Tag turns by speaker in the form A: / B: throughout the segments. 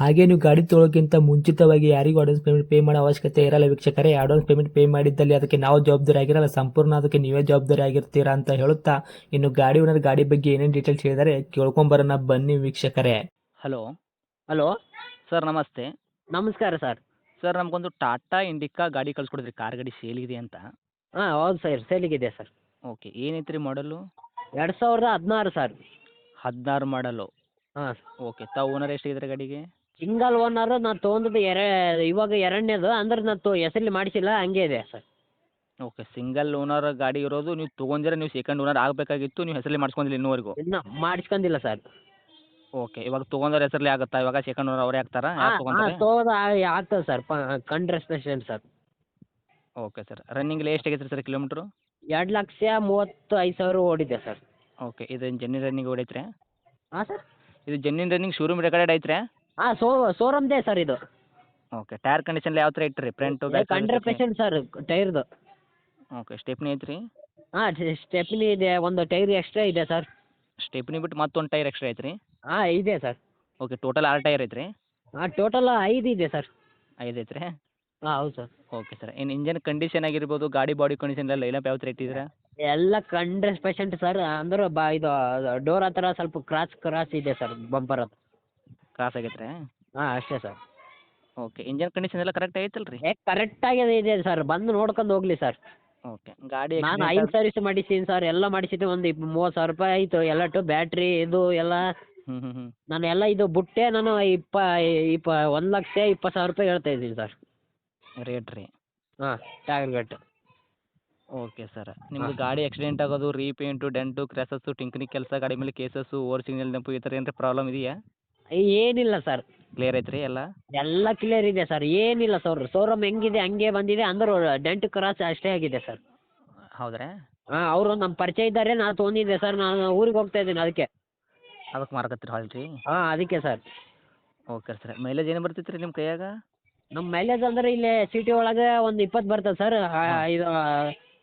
A: ಹಾಗೆ ನೀವು ಗಾಡಿ ತೊಳೋಕ್ಕಿಂತ ಮುಂಚಿತವಾಗಿ ಯಾರಿಗೂ ಅಡ್ವಾನ್ಸ್ ಪೇಮೆಂಟ್ ಪೇ ಮಾಡೋ ಅವಶ್ಯಕತೆ ಇರಲ್ಲ ವೀಕ್ಷಕರೇ. ಅಡ್ವಾನ್ಸ್ ಪೇಮೆಂಟ್ ಪೇ ಮಾಡಿದ್ದಲ್ಲಿ ಅದಕ್ಕೆ ನಾವು ಜವಾಬ್ದಾರಿ ಆಗಿರಲ್ಲ. ಸಂಪೂರ್ಣ ಅದಕ್ಕೆ ನೀವೇ ಜವಾಬ್ದಾರಿ ಆಗಿರ್ತೀರಾ ಅಂತ ಹೇಳುತ್ತಾ ಇನ್ನು ಗಾಡಿ ಓನರ್ ಗಾಡಿ ಬಗ್ಗೆ ಏನೇನು ಡೀಟೇಲ್ಸ್ ಹೇಳಿದರೆ ಕೇಳ್ಕೊಂಬರೋಣ ಬನ್ನಿ ವೀಕ್ಷಕರೇ.
B: ಹಲೋ
C: ಹಲೋ
B: ಸರ್ ನಮಸ್ತೆ.
C: ನಮಸ್ಕಾರ ಸರ್
B: ಸರ್ ನಮಗೊಂದು ಟಾಟಾ ಇಂಡಿಕಾ ಗಾಡಿ ಕಳ್ಸ್ಕೊಡಿದ್ರಿ. ಕಾರ್ ಗಾಡಿ ಸೇಲಿಗಿದೆ ಅಂತ.
C: ಹಾಂ ಹೌದು ಸರ್ ಸೇಲಿಗಿದೆ ಸರ್
B: ಓಕೆ ಏನೈತೆ ರೀ ಮಾಡಲು
C: ಎರಡು ಸಾವಿರದ ಹದಿನಾರು ಸರ್
B: ಹದಿನಾರು ಮಾಡಲು
C: ಹಾಂ.
B: ಓಕೆ ತಾವು ಓನರ್ ಎಷ್ಟಿದ್ರೆ ಗಾಡಿಗೆ?
C: ಸಿಂಗಲ್ ಓನರ್ ನಾನು ತಗೊಂಡದ್ದು ಎರ ಇವಾಗ ಎರಡನೇದು ಅಂದ್ರೆ ನಾನು ತೊ ಹೆಸರಲ್ಲಿ ಮಾಡಿಸಿಲ್ಲ ಹಂಗೆ ಇದೆ. ಸರ್.
B: ಓಕೆ ಸಿಂಗಲ್ ಓನರ್ ಗಾಡಿ ಇರೋದು ನೀವು ತೊಗೊಂಡಿರ ನೀವು ಸೆಕೆಂಡ್ ಓನರ್ ಆಗಬೇಕಾಗಿತ್ತು ನೀವು ಹೆಸರಲ್ಲಿ ಮಾಡಿಸ್ಕೊಂಡಿಲ್ಲ ಇನ್ನೂವರೆಗೂ?
C: ಇನ್ನು ಮಾಡಿಸ್ಕೊಂಡಿಲ್ಲ ಸರ್
B: ಓಕೆ ಇವಾಗ ತಗೊಂಡ್ರೆ ಹೆಸರಲ್ಲಿ ಆಗುತ್ತಾ? ಇವಾಗ ಸೆಕೆಂಡ್ ಓನರ್ ಅವರೇ ಆಗ್ತಾರಾ? ಯಾರು ತೊಗೊಂತಾರೆ?
C: ಆಗ್ತದೆ ಸರ್ ಪ ಕಂಡ್ರೆಸ್ patient sir
B: okay sir running ಎಷ್ಟು ಆಗೈತೆ ಸರ್ ಕಿಲೋಮೀಟ್ರು
C: ಎರಡು ಲಕ್ಷ ಮೂವತ್ತು ಐದು ಸಾವಿರ ಓಡಿದೆ ಸರ್
B: ಓಕೆ ಇದು ಜೆನ್ನಿನ್ ರನ್ನಿಂಗ್ ಹೊಡೈತ್ರಿ
C: ಹಾಂ ಸರ್
B: ಇದು ಜನ್ನಿನ ರನ್ನಿಂಗ್ ಶೋರೂಮ್ ರೆಕಾರ್ಡ್ ಐತ್ರಿ
C: ಹಾಂ ಸೋ ಸೋರಮ್ದೇ ಸರ್ ಇದು.
B: ಓಕೆ ಟೈರ್ ಕಂಡೀಷನ್ ಯಾವ ಥರ ಇಟ್ಟಿರಿ front back
C: hundred percent sir ಟೈರ್ದು
B: okay stepney ಐತ್ರಿ?
C: ಹಾಂ ಸ್ಟೆಪ್ನಿ ಇದೆ ಒಂದು ಟೈರ್ ಎಕ್ಸ್ಟ್ರಾ ಇದೆ ಸರ್
B: ಸ್ಟೆಪ್ನಿ ಬಿಟ್ಟು ಮತ್ತೊಂದು ಟೈರ್ ಎಕ್ಸ್ಟ್ರಾ ಐತ್ರಿ?
C: ಹಾಂ ಇದೆ ಸರ್
B: ಓಕೆ ಟೋಟಲ್ ಆರು ಟೈರ್ ಐತ್ರಿ?
C: ಹಾಂ ಟೋಟಲ್ ಐದು ಇದೆ ಸರ್
B: ಐದು ಐತ್ರಿ?
C: ಹಾಂ ಹೌದು ಸರ್
B: ಓಕೆ ಸರ್ ಇನ್ನು ಇಂಜನ್ ಕಂಡೀಷನ್ ಆಗಿರ್ಬೋದು ಗಾಡಿ ಬಾಡಿ ಕಂಡೀಷನ್ ಎಲ್ಲ ಲೈನಪ್ ಯಾವ ಥರ ಇಟ್ಟಿದ್ದೀರಾ
C: ಎಲ್ಲ ಕಂಡ್ರೆ ಪೇಷಂಟ್ ಸರ್ ಅಂದ್ರೆ ಬಾ ಇದು ಡೋರ್ ಹತ್ರ ಸ್ವಲ್ಪ ಕ್ರಾಸ್ ಕ್ರಾಸ್ ಇದೆ ಸರ್ ಬಂಪರ್ ಹತ್ರ.
B: ಕ್ರಾಸ್ ಆಗೈತ್ರಿ
C: ಹಾಂ ಅಷ್ಟೇ ಸರ್.
B: ಓಕೆ ಇಂಜನ್ ಕಂಡೀಷನ್ ಎಲ್ಲ ಕರೆಕ್ಟ್ ಐತಲ್ಲ ರೀ
C: ಏ ಕರೆಕ್ಟಾಗಿ ಇದೆ ಸರ್. ಬಂದು ನೋಡ್ಕೊಂಡು ಹೋಗ್ಲಿ ಸರ್.
B: ಓಕೆ ಗಾಡಿ
C: ನಾನು ಐದು ಸರ್ವಿಸ್ ಮಾಡಿಸೀನಿ ಸರ್. ಎಲ್ಲ ಮಾಡಿಸಿದ್ದೆ ಒಂದು ಇಪ್ ಮೂವತ್ತು ಸಾವಿರ ರೂಪಾಯಿ ಆಯಿತು. ಎಲ್ಲಟ್ಟು ಬ್ಯಾಟ್ರಿ ಇದು ಎಲ್ಲ.
B: ಹ್ಞೂ ಹ್ಞೂ ಹ್ಞೂ
C: ನಾನು ಎಲ್ಲ ಇದು ಬುಟ್ಟೆ ನಾನು ಇಪ್ಪ ಇಪ್ಪ ಒಂದು ಲಕ್ಷ ಇಪ್ಪತ್ತು ಸಾವಿರ ರೂಪಾಯಿ ಹೇಳ್ತಾ ಇದ್ದೀನಿ ಸರ್.
B: ರೇಟ್ ರೀ.
C: ಹಾಂ. ಟಾಗರ್ಗಟ್ಟು
B: ಓಕೆ ಸರ್. ನಿಮ್ಮದು ಗಾಡಿ ಆಕ್ಸಿಡೆಂಟ್ ಆಗೋದು ರೀಪೇಂಟು ಡೆಂಟು ಕ್ರ್ಯಾಸಸ್ಸು ಟಿಂಕ್ನಿ ಕೆಲಸ ಗಾಡಿ ಮೇಲೆ ಕೇಸಸ್ಸು ಓವರ್ ಸಿಗ್ನಲ್ ನೆಂಪು ಈ ಥರ ಏನಾರ ಪ್ರಾಬ್ಲಮ್ ಇದೆಯಾ?
C: ಏನಿಲ್ಲ ಸರ್
B: ಕ್ಲಿಯರ್ ಐತ್ರಿ ಎಲ್ಲ?
C: ಎಲ್ಲ ಕ್ಲಿಯರ್ ಇದೆ ಸರ್ ಏನಿಲ್ಲ ಸರ್ ಶೋರೂಮ್ ಹೆಂಗಿದೆ ಹಂಗೆ ಬಂದಿದೆ. ಅಂದ್ರೆ ಡೆಂಟ್ ಕ್ರಾಸ್ ಅಷ್ಟೇ ಆಗಿದೆ ಸರ್
B: ಹೌದ್ರಾ?
C: ಹಾಂ ಅವರು ನಮ್ಮ ಪರಿಚಯ ಇದ್ದಾರೆ ನಾನು ತೊಗೊಂಡಿದ್ದೆ ಸರ್ ನಾನು ಊರಿಗೆ ಹೋಗ್ತಾ ಇದ್ದೀನಿ ಅದಕ್ಕೆ.
B: ಅದಕ್ಕೆ ಮಾರಕತ್ತೀರಿ ಹಾಲ್ ರೀ?
C: ಹಾಂ ಅದಕ್ಕೆ ಸರ್
B: ಓಕೆ ಸರ್ ಮೈಲೇಜ್ ಏನು ಬರ್ತೈತೆ ರೀ ನಿಮ್ಮ ಕೈಯಾಗ?
C: ನಮ್ಮ ಮೈಲೇಜ್ ಅಂದ್ರೆ ಇಲ್ಲಿ ಸಿಟಿ ಒಳಗೆ ಒಂದು ಇಪ್ಪತ್ತು ಬರ್ತದೆ ಸರ್ ಇದು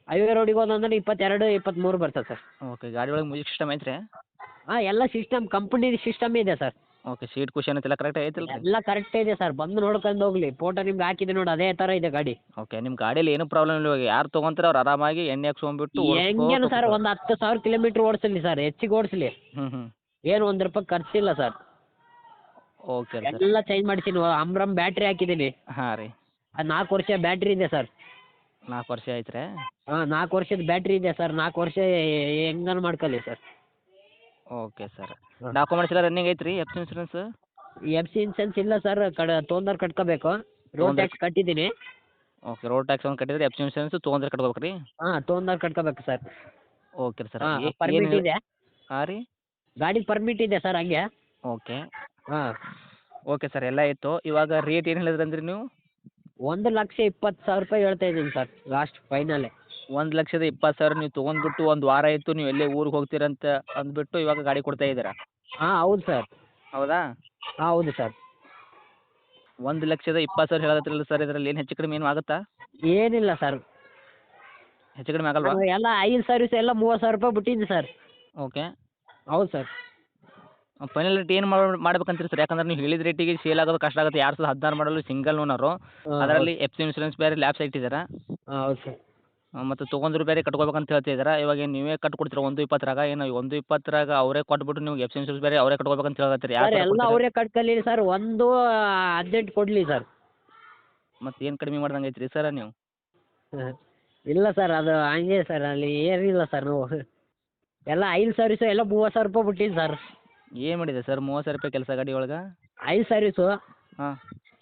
C: ಹೈವೇ ರೋಡಿಗೆ ಹೋದಂದ್ರೆ ಇಪ್ಪತ್ತೆರಡು ಇಪ್ಪತ್ತ್ಮೂರು ಬರ್ತದೆ ಸರ್
B: ಓಕೆ ಗಾಡಿ ಒಳಗೆ ಮ್ಯೂಸಿಕ್ ಸಿಸ್ಟಮ್ ಐತ್ರಿ?
C: ಹಾಂ ಎಲ್ಲ ಸಿಸ್ಟಮ್ ಕಂಪ್ನಿ ಸಿಸ್ಟಮ್ ಇದೆ ಸರ್
B: ಓಕೆ ಸೀಟ್ ಕುಷನ್ ಎಲ್ಲ ಕರೆಕ್ಟ್ ಐತಲ್ಲ ರೀ
C: ಎಲ್ಲ ಕರೆಕ್ಟ್ ಇದೆ ಸರ್ ಬಂದು ನೋಡ್ಕೊಂಡು ಹೋಗ್ಲಿ. ಫೋಟೋ ನಿಮ್ಗೆ ಹಾಕಿದೆ ನೋಡಿ ಅದೇ ಥರ ಇದೆ ಗಾಡಿ.
B: ಓಕೆ ನಿಮ್ಮ ಗಾಡಿಯಲ್ಲಿ ಏನು ಪ್ರಾಬ್ಲಮ್ ಇಲ್ಲ ಇವಾಗ. ಯಾರು ತೊಗೊಂತಾರೆ ಅವ್ರು ಆರಾಮಾಗಿ ಎಣ್ಣೆ ಹಾಕ್ಸ್ಕೊಂಡ್ಬಿಟ್ಟು
C: ಹೆಂಗೇನು ಸರ್ ಒಂದು ಹತ್ತು ಸಾವಿರ ಕಿಲೋಮೀಟ್ರ್ ಓಡಿಸಲಿ ಸರ್ ಹೆಚ್ಚಿಗೆ ಓಡಿಸಲಿ.
B: ಹ್ಞೂ ಹ್ಞೂ
C: ಏನು ಒಂದು ರೂಪಾಯಿ ಖರ್ಚಿಲ್ಲ ಸರ್
B: ಓಕೆ ಸರ್
C: ಎಲ್ಲ ಚೇಂಜ್ ಮಾಡ್ತೀನಿ ಅಮ್ರಮ್ ಬ್ಯಾಟ್ರಿ ಹಾಕಿದ್ದೀನಿ
B: ಹಾಂ ರೀ.
C: ಅದು ನಾಲ್ಕು ವರ್ಷ ಬ್ಯಾಟ್ರಿ ಇದೆ ಸರ್
B: ನಾಲ್ಕು ವರ್ಷ ಆಯ್ತು
C: ಹಾಂ ನಾಲ್ಕು ವರ್ಷದ ಬ್ಯಾಟ್ರಿ ಇದೆ ಸರ್ ನಾಲ್ಕು ವರ್ಷ ಹೆಂಗನ ಮಾಡ್ಕೊಳ್ಳಿ ಸರ್
B: ಓಕೆ ಸರ್. ಡಾಕ್ಯುಮೆಂಟ್ಸ್ ಎಲ್ಲ ರನ್ನಿಂಗ್ ಐತ್ರಿ F insurance
C: F C insurance ಇಲ್ಲ ಸರ್ ಕಡ ತೊಂದರೆ ಕಟ್ಕೋಬೇಕು. ರೋಡ್ ಟ್ಯಾಕ್ಸ್ ಕಟ್ಟಿದ್ದೀನಿ.
B: ಓಕೆ ರೋಡ್ ಟ್ಯಾಕ್ಸ್ ಒಂದು ಕಟ್ಟಿದ್ರೆ ಎಫ್ ಇನ್ಸೂರೆನ್ಸ್ ತೊಗೊಂಡ್ರೆ ಕಟ್ಕೋಬೇಕು ರೀ
C: ಹಾಂ ತೊಗೊಂಡ್ರೆ ಕಟ್ಕೋಬೇಕು ಸರ್
B: ಓಕೆ ಸರ್
C: ಹಾಂ ಪರ್ಮಿಟ್ ಇದೆ.
B: ಹಾಂ ರೀ?
C: ಗಾಡಿ ಪರ್ಮಿಟ್ ಇದೆ ಸರ್ ಹಂಗೆ.
B: ಓಕೆ
C: ಹಾಂ.
B: ಓಕೆ ಸರ್ ಎಲ್ಲ ಇತ್ತು ಇವಾಗ ರೇಟ್ ಏನು ಹೇಳಿದ್ರಿ ಅಂದ್ರಿ ನೀವು?
C: ಒಂದು ಲಕ್ಷ ಇಪ್ಪತ್ತು ಸಾವಿರ ರೂಪಾಯಿ ಹೇಳ್ತಾ ಇದ್ದೀನಿ ಸರ್ ಲಾಸ್ಟ್ ಫೈನಲ್ಲೇ
B: ಒಂದು ಲಕ್ಷದ ಇಪ್ಪತ್ತು ಸಾವಿರ ನೀವು ತೊಗೊಂಡ್ಬಿಟ್ಟು ಒಂದು ವಾರ ಆಯಿತು ನೀವು ಎಲ್ಲೇ ಊರಿಗೆ ಹೋಗ್ತೀರಂತ ಅಂದ್ಬಿಟ್ಟು ಇವಾಗ ಗಾಡಿ ಕೊಡ್ತಾ ಇದ್ದೀರಾ?
C: ಹಾಂ ಹೌದು ಸರ್.
B: ಹೌದಾ?
C: ಹಾಂ ಹೌದು ಸರ್.
B: ಒಂದು ಲಕ್ಷದ ಇಪ್ಪತ್ತು ಸಾವಿರ ಹೇಳತ್ತಿರಲ್ಲ ಸರ್ ಇದರಲ್ಲಿ ಏನು ಹೆಚ್ಚು ಕಡಿಮೆ ಏನು ಆಗುತ್ತಾ?
C: ಏನಿಲ್ಲ ಸರ್.
B: ಹೆಚ್ಚು ಕಡಿಮೆ ಆಗಲ್ವಾ?
C: ಎಲ್ಲ ಐದು ಸರ್ವಿಸ್ ಎಲ್ಲ ಮೂವತ್ತು ಸಾವಿರ ರೂಪಾಯಿ ಬಿಟ್ಟಿದ್ದೀನಿ ಸರ್.
B: ಓಕೆ.
C: ಹೌದು ಸರ್.
B: ಫೈನಲ್ ರೇಟ್ ಏನು ಮಾಡ್ ಮಾಡ್ಬೇಕಂತೀರಿ ಸರ್? ಯಾಕಂದ್ರೆ ನೀವು ಹೇಳಿದ ರೇಟಿಗೆ ಸೇಲ್ ಆಗೋದು ಕಷ್ಟ ಆಗುತ್ತೆ. ಎರಡು ಸಾವಿರದ ಹದಿನಾರು ಮಾಡಲು ಸಿಂಗಲ್ ಓನರು. ಅದರಲ್ಲಿ ಎಫ್ ಸಿ ಇನ್ಸೂರೆನ್ಸ್ ಬೇರೆ ಲ್ಯಾಬ್ಸ್ ಇಟ್ಟಿದ್ದೀರಾ?
C: ಹೌದು ಸರ್.
B: ಮತ್ತು ತೊಗೊಂಡ್ರು ಬೇರೆ ಕಟ್ಕೋಬೇಕಂತ ಹೇಳ್ತಿದ್ದೀರಾ ಇವಾಗ ಏನು ನೀವೇ ಕಟ್ಕೊಡ್ತೀರಾ? ಒಂದು ಇಪ್ಪತ್ತರಾಗ? ಏನು ಒಂದು ಇಪ್ಪತ್ತರಾಗ ಅವರೇ ಕೊಟ್ಬಿಟ್ಟು ನೀವು ಎಫ್ ಸಿ ಇನ್ಸೂರೆನ್ಸ್ ಬೇರೆ ಅವರೇ ಕಟ್ಕೋಬೇಕಂತ ಹೇಳತ್ತೀರಿ
C: ಸರ್ ಎಲ್ಲ ಅವರೇ ಕಟ್ಕಲಿ ಸರ್. ಒಂದು ಅರ್ಜೆಂಟ್ ಕೊಡಲಿ ಸರ್.
B: ಮತ್ತು ಏನು ಕಡಿಮೆ ಮಾಡ್ದಂಗೆ ಐತ್ರಿ ಸರ್ ನೀವು?
C: ಇಲ್ಲ ಸರ್ ಅದು ಹಂಗೆ ಸರ್ ಅಲ್ಲಿ ಏನಿಲ್ಲ ಸರ್ ನೀವು. ಎಲ್ಲ ಐದು ಸರ್ವಿಸು ಎಲ್ಲ ಮೂವತ್ತು ಸಾವಿರ ರೂಪಾಯಿ ಬಿಟ್ಟಿನಿ ಸರ್.
B: ಏನು ಮಾಡಿದೆ ಸರ್? ಮೂವತ್ತು ಸಾವಿರ ರೂಪಾಯಿ ಕೆಲಸ ಗಾಡಿ ಒಳಗೆ?
C: ಐದು ಸರ್ವಿಸು
B: ಹಾಂ.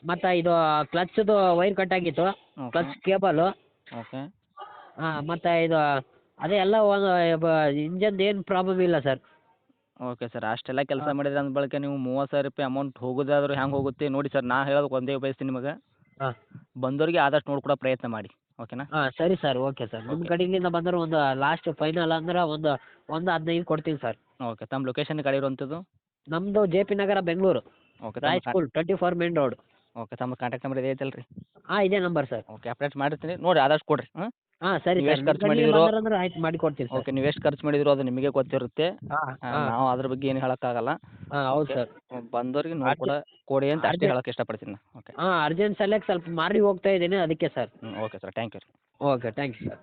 C: ಮತ್ತು ಇದು ಕ್ಲಚ್ದು ವೈರ್ ಕಟ್ ಆಗಿತ್ತು. Clutch cable
B: okay.
C: ಹಾಂ ಮತ್ತು ಇದು ಅದೇ ಎಲ್ಲ ಒಂದು ಇಂಜನ್ ಏನು ಪ್ರಾಬ್ಲಮ್ ಇಲ್ಲ ಸರ್
B: ಓಕೆ ಸರ್ ಅಷ್ಟೆಲ್ಲ ಕೆಲಸ ಮಾಡಿದ್ರೆ ಅಂದ ಬಳಿಕ ನೀವು ಮೂವತ್ತು ಸಾವಿರ ರೂಪಾಯಿ ಅಮೌಂಟ್ ಹೋಗೋದಾದ್ರೆ ಹೆಂಗೆ ಹೋಗುತ್ತೆ ನೋಡಿ ಸರ್ ನಾ ಹೇಳೋದಕ್ಕೆ ಒಂದೇ ಬಯಸ್ತೀನಿ ನಿಮಗೆ.
C: ಹಾಂ.
B: ಬಂದೋರಿಗೆ ಆದಷ್ಟು ನೋಡ್ಕೊಡೋ ಪ್ರಯತ್ನ ಮಾಡಿ ಓಕೆನಾ
C: ಹಾಂ ಸರಿ ಸರ್ ಓಕೆ ಸರ್ ನಿಮ್ಮ. ಕಡೆಯಿಂದ ಬಂದ್ರೆ ಒಂದು ಲಾಸ್ಟ್ ಫೈನಲ್ ಅಂದ್ರೆ ಒಂದು ಒಂದು ಹದಿನೈದು ಕೊಡ್ತೀನಿ ಸರ್
B: ಓಕೆ ತಮ್ಮ ಲೊಕೇಶನ್ ಗಾಡಿ ಇರುವಂಥದ್ದು
C: ನಮ್ಮದು J P Nagar Bengaluru.
B: Okay
C: ರಾಯ್
B: ತಮ್ಮ
C: school twenty four main road
B: okay ತಮ್ಮ ಕಾಂಟ್ಯಾಕ್ಟ್ ನಂಬರ್ ಇದೆ ಐತಲ್ಲ ರೀ
C: ಹಾಂ ಇದೇ ನಂಬರ್ ಸರ್
B: ಓಕೆ ಅಪ್ಡೇಟ್ ಮಾಡಿರ್ತೀನಿ ನೋಡಿ ಆದಷ್ಟು ಕೊಡಿರಿ ಹಾಂ
C: ಹಾಂ ಸರಿ
B: ನೀವು ಎಷ್ಟು ಖರ್ಚು ಮಾಡಿದಿರೋ?
C: ಅಂದ್ರೆ ಆಯ್ತು ಮಾಡಿ ಕೊಡ್ತೀನಿ ಸರ್.
B: ಓಕೆ ನೀವು ಎಷ್ಟು ಖರ್ಚು ಮಾಡಿದ್ರು ಅದು ನಿಮಗೆ ಗೊತ್ತಿರುತ್ತೆ.
C: ಹಾ
B: ನಾವು ಅದ್ರ ಬಗ್ಗೆ ಏನು ಹೇಳೋಕ್ಕಾಗಲ್ಲ.
C: ಆಗಲ್ಲ ಹೌದು ಸರ್.
B: ಬಂದವ್ರಿಗೆ ಕೂಡ ಕೊಡಿ ಅಂತ ಅಷ್ಟೇ
C: ಹೇಳಕ್
B: ಹೇಳಕ್ಕೆ ಇಷ್ಟಪಡ್ತೀನಿ ನಾನು. ಓಕೆ.
C: ಹಾಂ ಅರ್ಜೆಂಟ್ ಸಲಕ್ಕೆ ಸ್ವಲ್ಪ ಮಾರಿ ಹೋಗ್ತಾ ಇದ್ದೀನಿ ಅದಕ್ಕೆ sir.
B: Okay sir. Thank you.
C: Okay thank you sir.